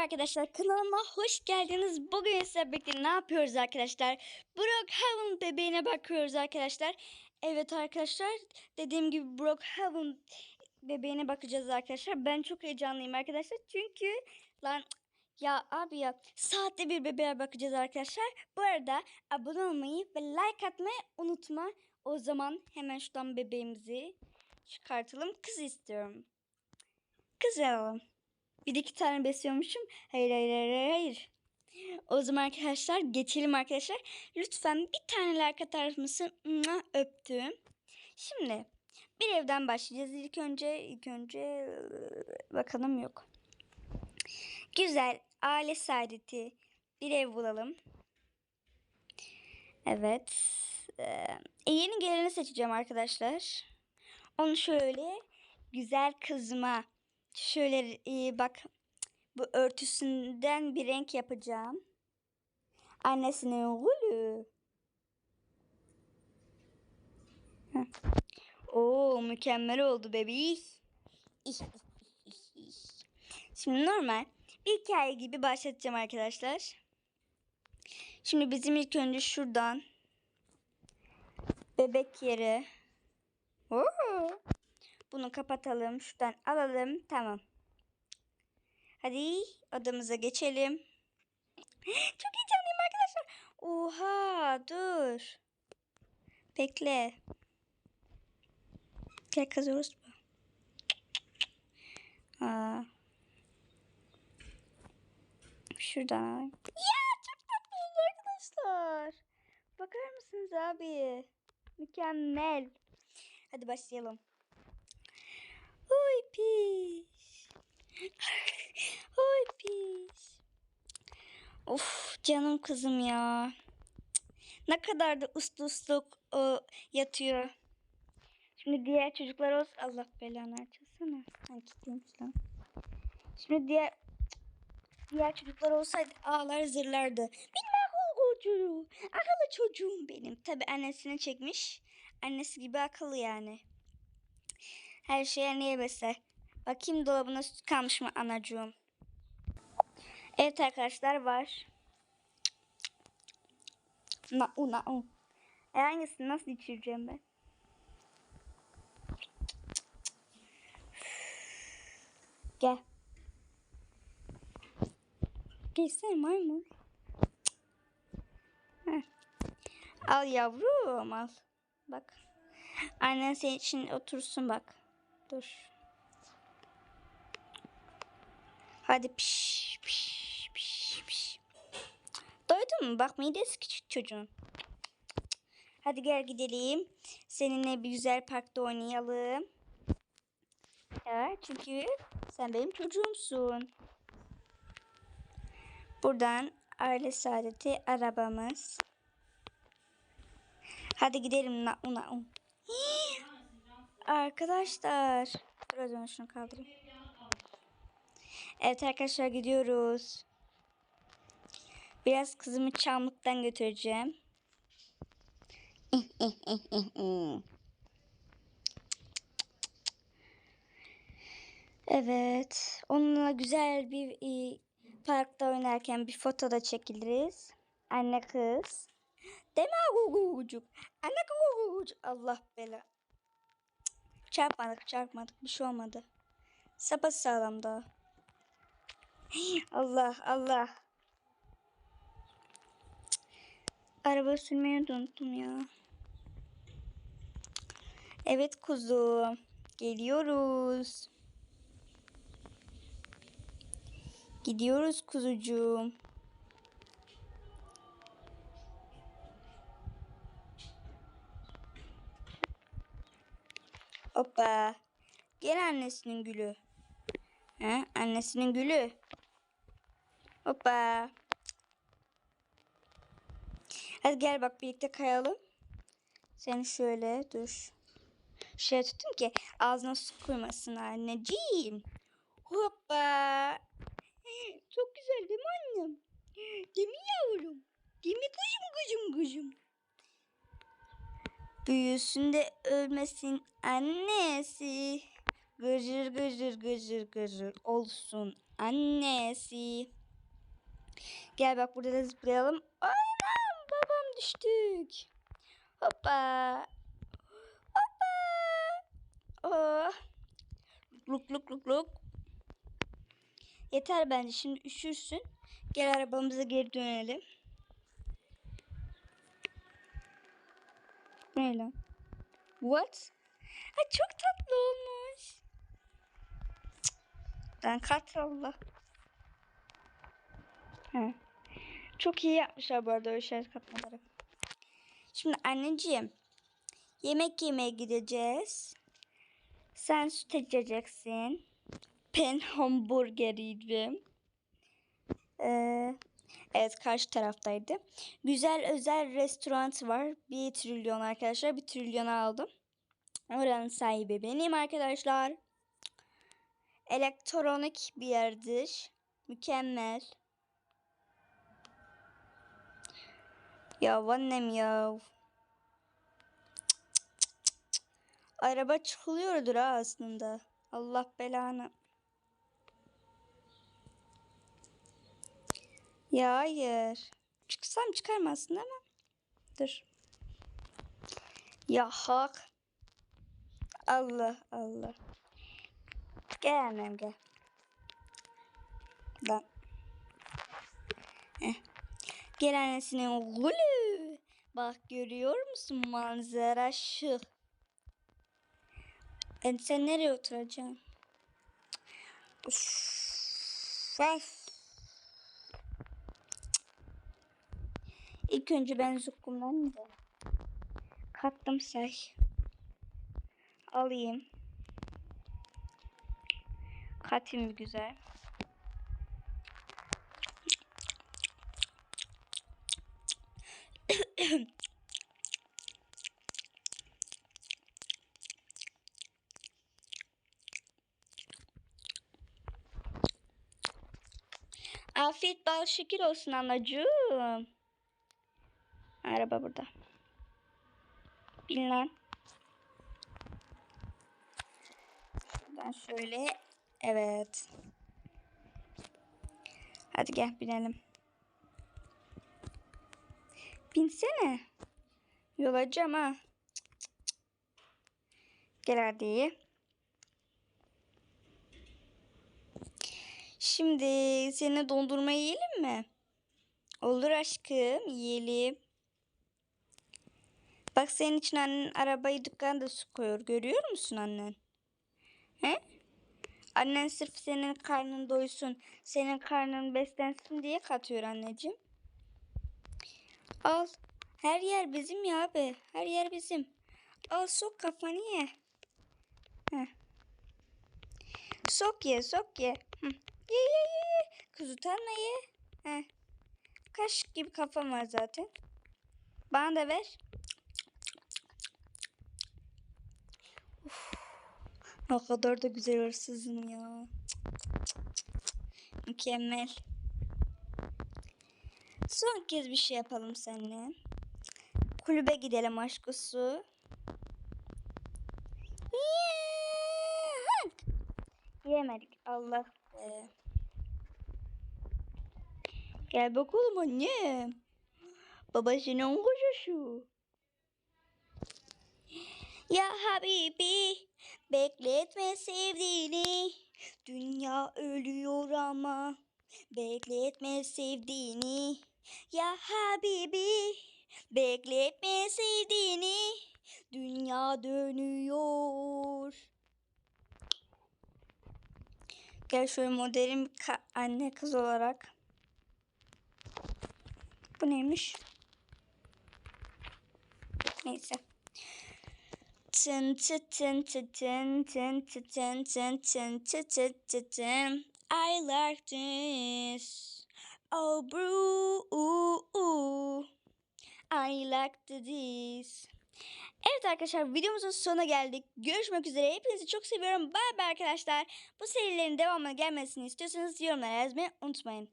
arkadaşlar kanalıma hoş geldiniz. Bugün size birlikte ne yapıyoruz arkadaşlar? Brookhaven bebeğine bakıyoruz arkadaşlar. Evet arkadaşlar dediğim gibi Brookhaven bebeğine bakacağız arkadaşlar. Ben çok heyecanlıyım arkadaşlar. Çünkü lan ya abi ya saatte bir bebeğe bakacağız arkadaşlar. Bu arada abone olmayı ve like atmayı unutma. O zaman hemen şuradan bebeğimizi çıkartalım. Kız istiyorum. Kız alalım. Bir iki tane besliyormuşum. Hayır hayır hayır hayır. O zaman arkadaşlar geçelim arkadaşlar. Lütfen bir tane like atar mısın? Öptüm. Şimdi bir evden başlayacağız. İlk önce ilk önce bakalım yok. Güzel aile saadeti bir ev bulalım. Evet. Ee, yeni geleni seçeceğim arkadaşlar. Onu şöyle güzel kızıma şöyle e, bak bu örtüsünden bir renk yapacağım. Annesinin gülü. Oo mükemmel oldu bebiş. İş, iş, iş, iş. Şimdi normal bir hikaye gibi başlatacağım arkadaşlar. Şimdi bizim ilk önce şuradan bebek yeri. Oo. Bunu kapatalım. Şuradan alalım. Tamam. Hadi odamıza geçelim. Çok heyecanlıyım arkadaşlar. Oha dur. Bekle. Gel kazıyoruz mu? Aa. Şuradan alayım. Ya çok tatlı oldu arkadaşlar. Bakar mısınız abi? Mükemmel. Hadi başlayalım. Pis. Oy pis. Of canım kızım ya. Ne kadar da uslu uslu o, yatıyor. Şimdi diğer çocuklar olsun. Allah belanı açılsana. Sanki gitmiş lan. Şimdi diğer diğer çocuklar olsaydı ağlar zırlardı. Akıllı çocuğum. Akıllı çocuğum benim. Tabi annesine çekmiş. Annesi gibi akıllı yani. Her şeye neye besler. Bakayım dolabına süt kalmış mı anacığım. Evet arkadaşlar var. Na u na u. E hangisini nasıl içireceğim ben? Gel. Gelsene maymun. Heh. Al yavrum al. Bak. Annen senin için otursun bak. Dur. Hadi piş piş piş piş. Doydun mu? Bak midesi küçük çocuğun. Hadi gel gidelim. Seninle bir güzel parkta oynayalım. Ya çünkü sen benim çocuğumsun. Buradan aile saadeti arabamız. Hadi gidelim na una un. Arkadaşlar. O zaman şunu kaldırayım. Evet arkadaşlar gidiyoruz. Biraz kızımı çamlıktan götüreceğim. Evet. Onunla güzel bir e, parkta oynarken bir foto da çekiliriz. Anne kız. Deme gugucuk. Anne gugucuk. Allah bela. Çarpmadık çarpmadık. Bir şey olmadı. Sapa sağlam. Allah Allah. Araba sürmeyi unuttum ya. Evet kuzu. Geliyoruz. Gidiyoruz kuzucuğum. Hoppa. Gel annesinin gülü. He, annesinin gülü. Hoppa. Hadi gel bak birlikte kayalım. Seni şöyle dur. Şöyle tuttum ki ağzına su koymasın anneciğim. Hoppa. Çok güzel değil mi annem? Değil mi yavrum? Değil mi kızım kızım kızım? Büyüsün de ölmesin annesi. Gıcır gıcır gıcır gıcır olsun annesi. Gel bak burada da zıplayalım. Anam babam düştük. Hoppa. Hoppa. Oh. Luk luk luk luk. Yeter bence şimdi üşürsün. Gel arabamıza geri dönelim. Bu Ne lan? What? Ay çok tatlı olmuş. Ben kat Allah. He. Çok iyi yapmışlar bu arada o katmaları. Şimdi anneciğim yemek yemeye gideceğiz. Sen süt içeceksin. Ben hamburger yedim. Ee, evet karşı taraftaydı. Güzel özel restoran var. Bir trilyon arkadaşlar. Bir trilyon aldım. Oranın sahibi benim arkadaşlar. Elektronik bir yerdir. Mükemmel. Ya annem ya. Araba çıkılıyordur ha aslında. Allah belanı. Ya hayır. Çıksam çıkarmazsın ama. Dur. Ya hak. Allah Allah. Gel annem gel. Lan. Heh. Gel annesinin gülü. Bak görüyor musun manzara şık. E sen nereye oturacaksın? Uf. Of. İlk önce ben zukkumdan da kattım say. Alayım. Katayım güzel. Afiyet bal şekil olsun anacığım. Araba burada. Bin lan. Şuradan şöyle. Evet. Hadi gel binelim. Binsene. Yolacağım ha. Gel hadi. Şimdi seninle dondurma yiyelim mi? Olur aşkım yiyelim. Bak senin için annen arabayı dükkanda su koyuyor. Görüyor musun annen? He? Annen sırf senin karnın doysun, senin karnın beslensin diye katıyor anneciğim. Al. Her yer bizim ya abi. Her yer bizim. Al sok kafanı ye. Heh. Sok ye, sok ye. Hı. Ye ye ye utanma ye. Heh. Kaşık gibi kafam var zaten. Bana da ver. Ne kadar da güzel hırsızım ya. Mükemmel. Son kez bir şey yapalım seninle. Kulübe gidelim. Yeah! Yemedik Allah be. Gel bakalım annem. Babasının kocası. Ya Habibi bekletme sevdiğini. Dünya ölüyor ama bekletme sevdiğini. Ya Habibi bekletme sevdiğini. Dünya dönüyor. Gel şöyle ka- anne kız olarak. Bu neymiş? Neyse. Tın tı tın tı tın tın tı tın tın tın tı tı tı tın. I like this. Oh brew, ooh. I like this. Evet arkadaşlar videomuzun sonuna geldik. Görüşmek üzere. Hepinizi çok seviyorum. Bye bye arkadaşlar. Bu serilerin devamına gelmesini istiyorsanız yorumlara yazmayı unutmayın.